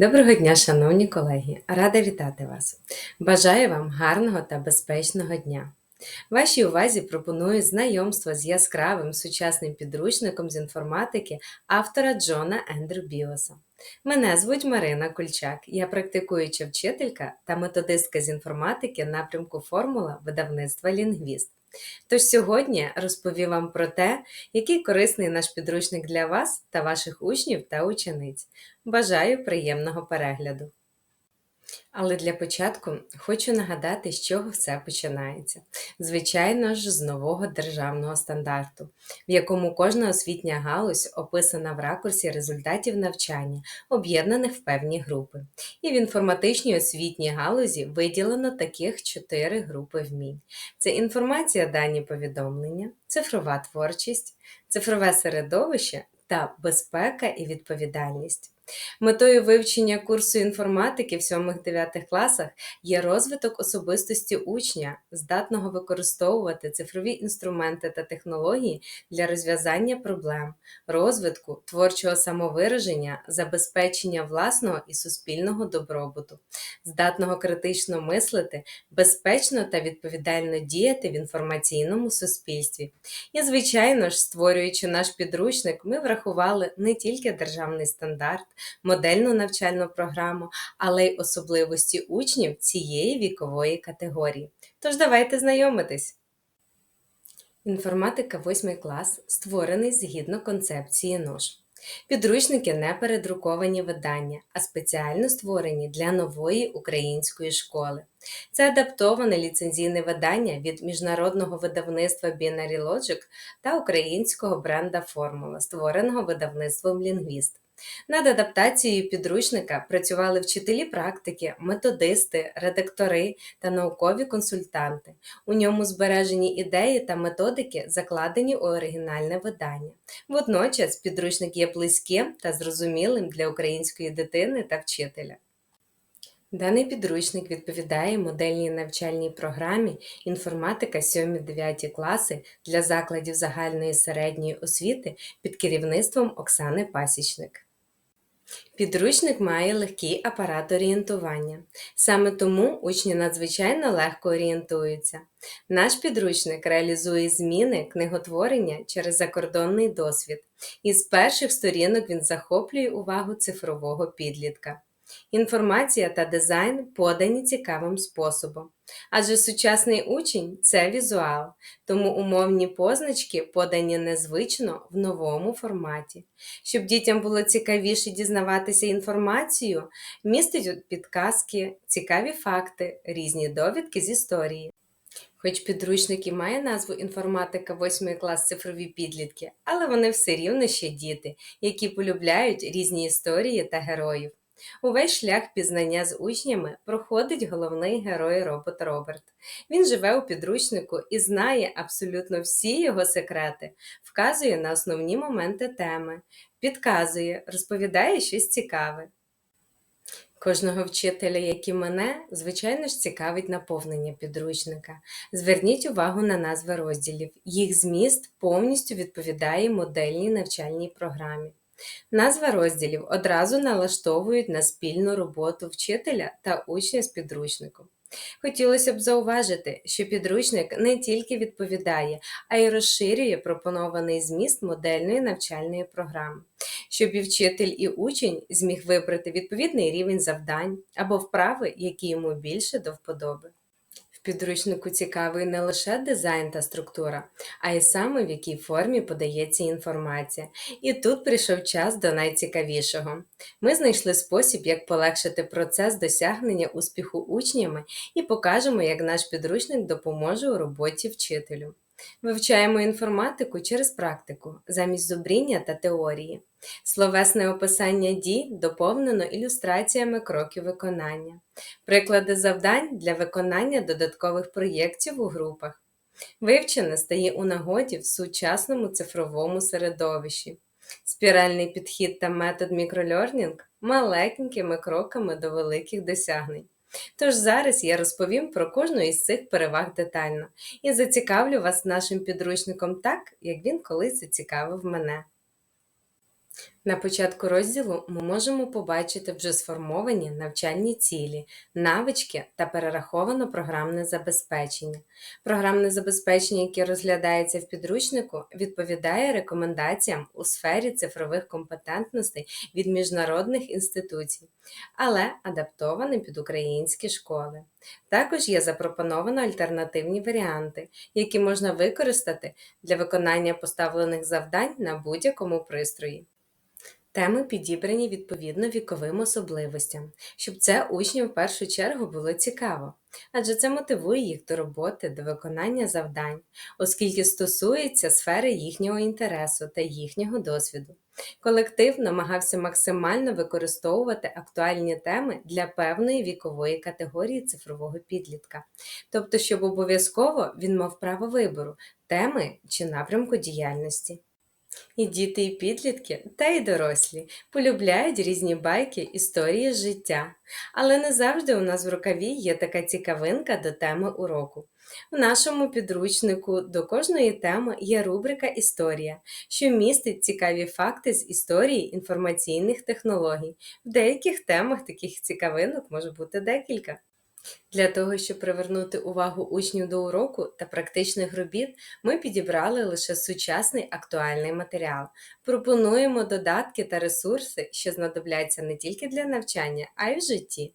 Доброго дня, шановні колеги! Рада вітати вас! Бажаю вам гарного та безпечного дня! Вашій увазі пропоную знайомство з яскравим сучасним підручником з інформатики автора Джона Ендрю Біоса. Мене звуть Марина Кульчак, я практикуюча вчителька та методистка з інформатики напрямку формула видавництва Лінгвіст. Тож сьогодні розповім вам про те, який корисний наш підручник для вас та ваших учнів та учениць. Бажаю приємного перегляду! Але для початку хочу нагадати, з чого все починається. Звичайно ж, з нового державного стандарту, в якому кожна освітня галузь описана в ракурсі результатів навчання, об'єднаних в певні групи. І в інформатичній освітній галузі виділено таких чотири групи вмінь: це інформація, дані повідомлення, цифрова творчість, цифрове середовище та безпека і відповідальність. Метою вивчення курсу інформатики в 7-9 класах є розвиток особистості учня, здатного використовувати цифрові інструменти та технології для розв'язання проблем, розвитку, творчого самовираження, забезпечення власного і суспільного добробуту, здатного критично мислити, безпечно та відповідально діяти в інформаційному суспільстві. І, звичайно ж, створюючи наш підручник, ми врахували не тільки державний стандарт модельну навчальну програму, але й особливості учнів цієї вікової категорії. Тож давайте знайомитись! Інформатика 8 клас створений згідно концепції НОЖ. Підручники не передруковані видання, а спеціально створені для нової української школи. Це адаптоване ліцензійне видання від міжнародного видавництва Binary Logic та українського бренда Формула, створеного видавництвом Лінгвіст. Над адаптацією підручника працювали вчителі практики, методисти, редактори та наукові консультанти. У ньому збережені ідеї та методики, закладені у оригінальне видання. Водночас підручник є близьким та зрозумілим для української дитини та вчителя. Даний підручник відповідає модельній навчальній програмі інформатика 7-9 класи для закладів загальної середньої освіти під керівництвом Оксани Пасічник. Підручник має легкий апарат орієнтування. Саме тому учні надзвичайно легко орієнтуються. Наш підручник реалізує зміни книготворення через закордонний досвід, і з перших сторінок він захоплює увагу цифрового підлітка. Інформація та дизайн подані цікавим способом. Адже сучасний учень це візуал, тому умовні позначки подані незвично в новому форматі. Щоб дітям було цікавіше дізнаватися інформацію, містить підказки, цікаві факти, різні довідки з історії. Хоч підручник і має назву інформатика 8 клас цифрові підлітки, але вони все рівно ще діти, які полюбляють різні історії та героїв. Увесь шлях пізнання з учнями проходить головний герой робот Роберт. Він живе у підручнику і знає абсолютно всі його секрети, вказує на основні моменти теми, підказує, розповідає щось цікаве. Кожного вчителя, як і мене, звичайно ж цікавить наповнення підручника. Зверніть увагу на назви розділів. Їх зміст повністю відповідає модельній навчальній програмі. Назва розділів одразу налаштовують на спільну роботу вчителя та учня з підручником. Хотілося б зауважити, що підручник не тільки відповідає, а й розширює пропонований зміст модельної навчальної програми, щоб і вчитель, і учень зміг вибрати відповідний рівень завдань або вправи, які йому більше до вподоби підручнику цікавий не лише дизайн та структура, а й саме в якій формі подається інформація. І тут прийшов час до найцікавішого. Ми знайшли спосіб, як полегшити процес досягнення успіху учнями і покажемо, як наш підручник допоможе у роботі вчителю. Вивчаємо інформатику через практику, замість зубріння та теорії. Словесне описання дій доповнено ілюстраціями кроків виконання, приклади завдань для виконання додаткових проєктів у групах. Вивчене стає у нагоді в сучасному цифровому середовищі. Спіральний підхід та метод мікролернінг маленькими кроками до великих досягнень. Тож зараз я розповім про кожну із цих переваг детально і зацікавлю вас нашим підручником так, як він колись зацікавив мене. На початку розділу ми можемо побачити вже сформовані навчальні цілі, навички та перераховано програмне забезпечення. Програмне забезпечення, яке розглядається в підручнику, відповідає рекомендаціям у сфері цифрових компетентностей від міжнародних інституцій, але адаптоване під українські школи. Також є запропоновано альтернативні варіанти, які можна використати для виконання поставлених завдань на будь-якому пристрої. Теми підібрані відповідно віковим особливостям, щоб це учням в першу чергу було цікаво, адже це мотивує їх до роботи, до виконання завдань, оскільки стосується сфери їхнього інтересу та їхнього досвіду. Колектив намагався максимально використовувати актуальні теми для певної вікової категорії цифрового підлітка, тобто, щоб обов'язково він мав право вибору теми чи напрямку діяльності. І діти, і підлітки, та й дорослі полюбляють різні байки, історії життя. Але не завжди у нас в рукаві є така цікавинка до теми уроку. В нашому підручнику до кожної теми є рубрика Історія, що містить цікаві факти з історії інформаційних технологій. В деяких темах таких цікавинок може бути декілька. Для того, щоб привернути увагу учнів до уроку та практичних робіт, ми підібрали лише сучасний актуальний матеріал. Пропонуємо додатки та ресурси, що знадобляться не тільки для навчання, а й в житті.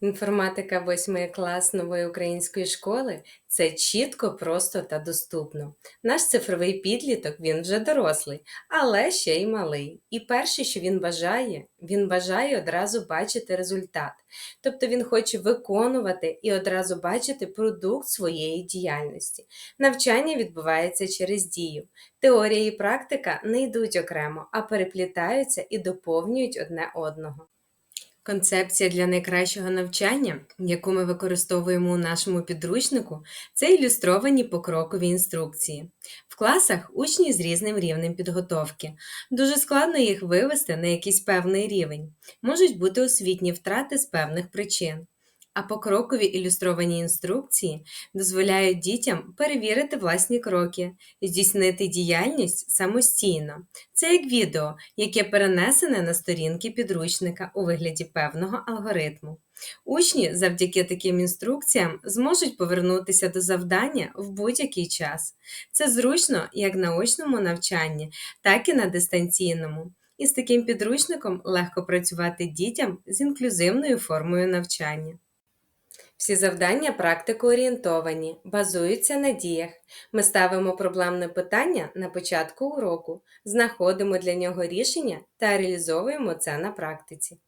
Інформатика 8 клас нової української школи це чітко, просто та доступно. Наш цифровий підліток він вже дорослий, але ще й малий. І перше, що він бажає, він бажає одразу бачити результат. Тобто він хоче виконувати і одразу бачити продукт своєї діяльності. Навчання відбувається через дію. Теорія і практика не йдуть окремо, а переплітаються і доповнюють одне одного. Концепція для найкращого навчання, яку ми використовуємо у нашому підручнику, це ілюстровані покрокові інструкції. В класах учні з різним рівнем підготовки. Дуже складно їх вивести на якийсь певний рівень. Можуть бути освітні втрати з певних причин а покрокові ілюстровані інструкції дозволяють дітям перевірити власні кроки, здійснити діяльність самостійно. Це як відео, яке перенесене на сторінки підручника у вигляді певного алгоритму. Учні завдяки таким інструкціям зможуть повернутися до завдання в будь-який час. Це зручно як на очному навчанні, так і на дистанційному. І з таким підручником легко працювати дітям з інклюзивною формою навчання. Всі завдання практикоорієнтовані, базуються на діях. Ми ставимо проблемне питання на початку уроку, знаходимо для нього рішення та реалізовуємо це на практиці.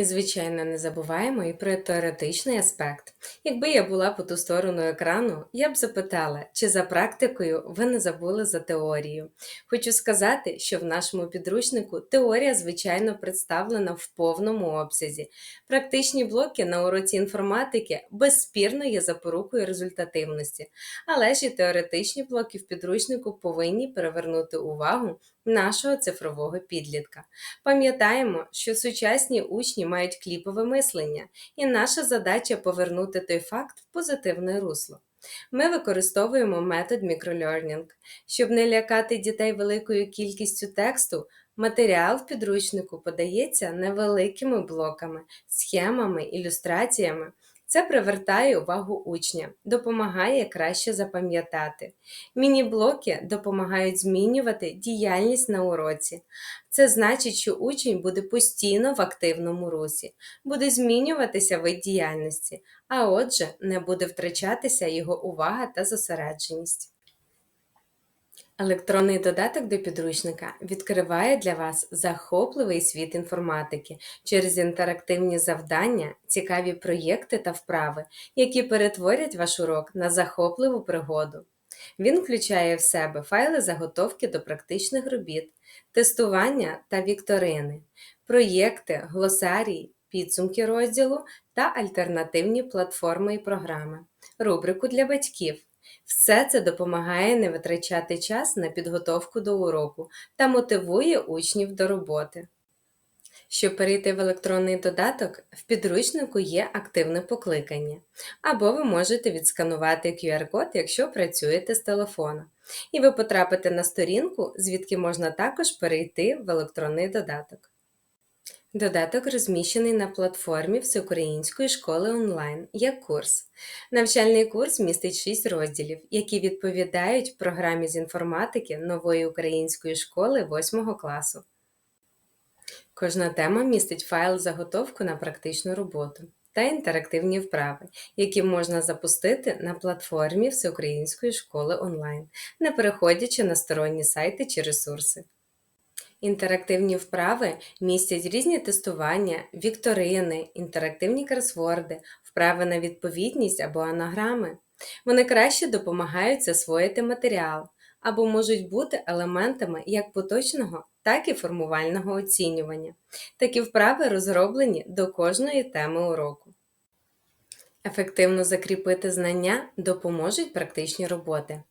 І, звичайно, не забуваємо і про теоретичний аспект. Якби я була по ту сторону екрану, я б запитала, чи за практикою ви не забули за теорію. Хочу сказати, що в нашому підручнику теорія, звичайно, представлена в повному обсязі. Практичні блоки на уроці інформатики безспірно є запорукою результативності, але ж і теоретичні блоки в підручнику повинні перевернути увагу нашого цифрового підлітка. Пам'ятаємо, що сучасні учні мають кліпове мислення, і наша задача повернути той факт в позитивне русло. Ми використовуємо метод мікролернінг. Щоб не лякати дітей великою кількістю тексту, матеріал в підручнику подається невеликими блоками, схемами, ілюстраціями. Це привертає увагу учня, допомагає краще запам'ятати. Міні-блоки допомагають змінювати діяльність на уроці. Це значить, що учень буде постійно в активному русі, буде змінюватися вид діяльності, а отже, не буде втрачатися його увага та зосередженість. Електронний додаток до підручника відкриває для вас захопливий світ інформатики через інтерактивні завдання, цікаві проєкти та вправи, які перетворять ваш урок на захопливу пригоду. Він включає в себе файли заготовки до практичних робіт, тестування та вікторини, проєкти, глосарії, підсумки розділу та альтернативні платформи і програми, рубрику для батьків. Все це допомагає не витрачати час на підготовку до уроку та мотивує учнів до роботи. Щоб перейти в електронний додаток, в підручнику є активне покликання, або ви можете відсканувати QR-код, якщо працюєте з телефона. і ви потрапите на сторінку, звідки можна також перейти в електронний додаток. Додаток розміщений на платформі Всеукраїнської школи онлайн як курс. Навчальний курс містить 6 розділів, які відповідають програмі з інформатики нової української школи 8 класу. Кожна тема містить файл заготовку на практичну роботу та інтерактивні вправи, які можна запустити на платформі Всеукраїнської школи онлайн, не переходячи на сторонні сайти чи ресурси. Інтерактивні вправи містять різні тестування, вікторини, інтерактивні кросворди, вправи на відповідність або анаграми. Вони краще допомагають засвоїти матеріал або можуть бути елементами як поточного, так і формувального оцінювання. Такі вправи розроблені до кожної теми уроку. Ефективно закріпити знання допоможуть практичні роботи.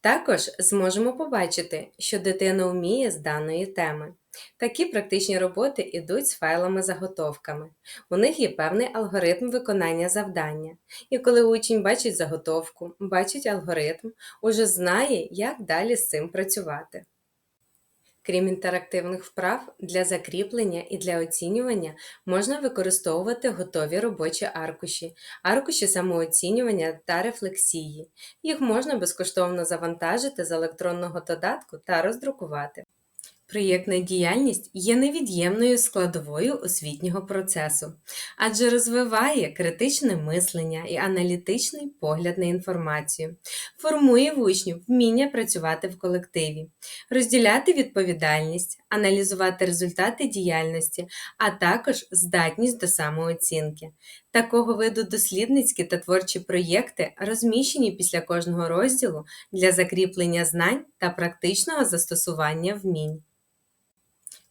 Також зможемо побачити, що дитина вміє з даної теми. Такі практичні роботи йдуть з файлами-заготовками. У них є певний алгоритм виконання завдання. І коли учень бачить заготовку, бачить алгоритм, уже знає, як далі з цим працювати. Крім інтерактивних вправ, для закріплення і для оцінювання можна використовувати готові робочі аркуші, аркуші самооцінювання та рефлексії. Їх можна безкоштовно завантажити з електронного додатку та роздрукувати. Проєктна діяльність є невід'ємною складовою освітнього процесу, адже розвиває критичне мислення і аналітичний погляд на інформацію, формує в учнів вміння працювати в колективі, розділяти відповідальність, аналізувати результати діяльності, а також здатність до самооцінки. Такого виду дослідницькі та творчі проєкти розміщені після кожного розділу для закріплення знань та практичного застосування вмінь.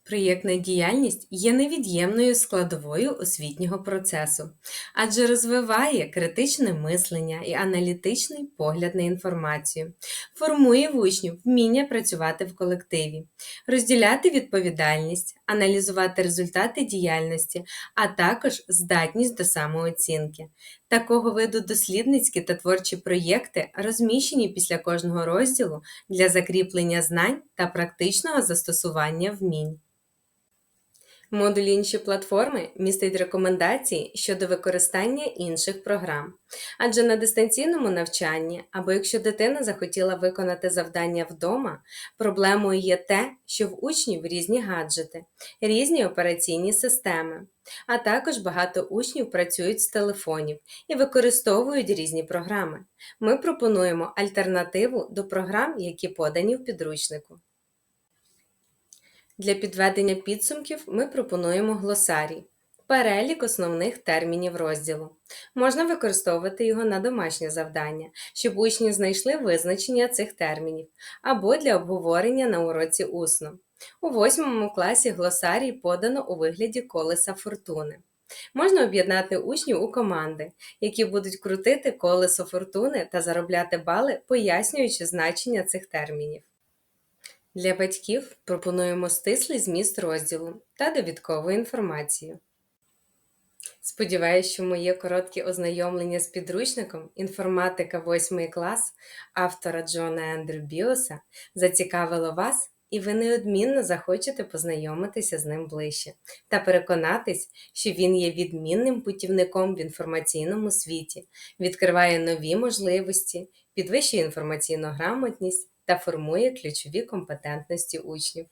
Проєктна діяльність є невід'ємною складовою освітнього процесу, адже розвиває критичне мислення і аналітичний погляд на інформацію, формує в учнів вміння працювати в колективі, розділяти відповідальність, аналізувати результати діяльності, а також здатність до самооцінки. Такого виду дослідницькі та творчі проєкти розміщені після кожного розділу для закріплення знань та практичного застосування вмінь. Модуль інші платформи містить рекомендації щодо використання інших програм, адже на дистанційному навчанні або якщо дитина захотіла виконати завдання вдома, проблемою є те, що в учнів різні гаджети, різні операційні системи, а також багато учнів працюють з телефонів і використовують різні програми. Ми пропонуємо альтернативу до програм, які подані в підручнику. Для підведення підсумків ми пропонуємо глосарій перелік основних термінів розділу. Можна використовувати його на домашнє завдання, щоб учні знайшли визначення цих термінів, або для обговорення на уроці усно. У восьмому класі глосарій подано у вигляді колеса фортуни. Можна об'єднати учнів у команди, які будуть крутити колесо фортуни та заробляти бали, пояснюючи значення цих термінів. Для батьків пропонуємо стислий зміст розділу та довідкову інформацію. Сподіваюсь, що моє коротке ознайомлення з підручником інформатика 8 клас автора Джона Ендрю Біоса зацікавило вас, і ви неодмінно захочете познайомитися з ним ближче та переконатись, що він є відмінним путівником в інформаційному світі, відкриває нові можливості, підвищує інформаційну грамотність та формує ключові компетентності учнів.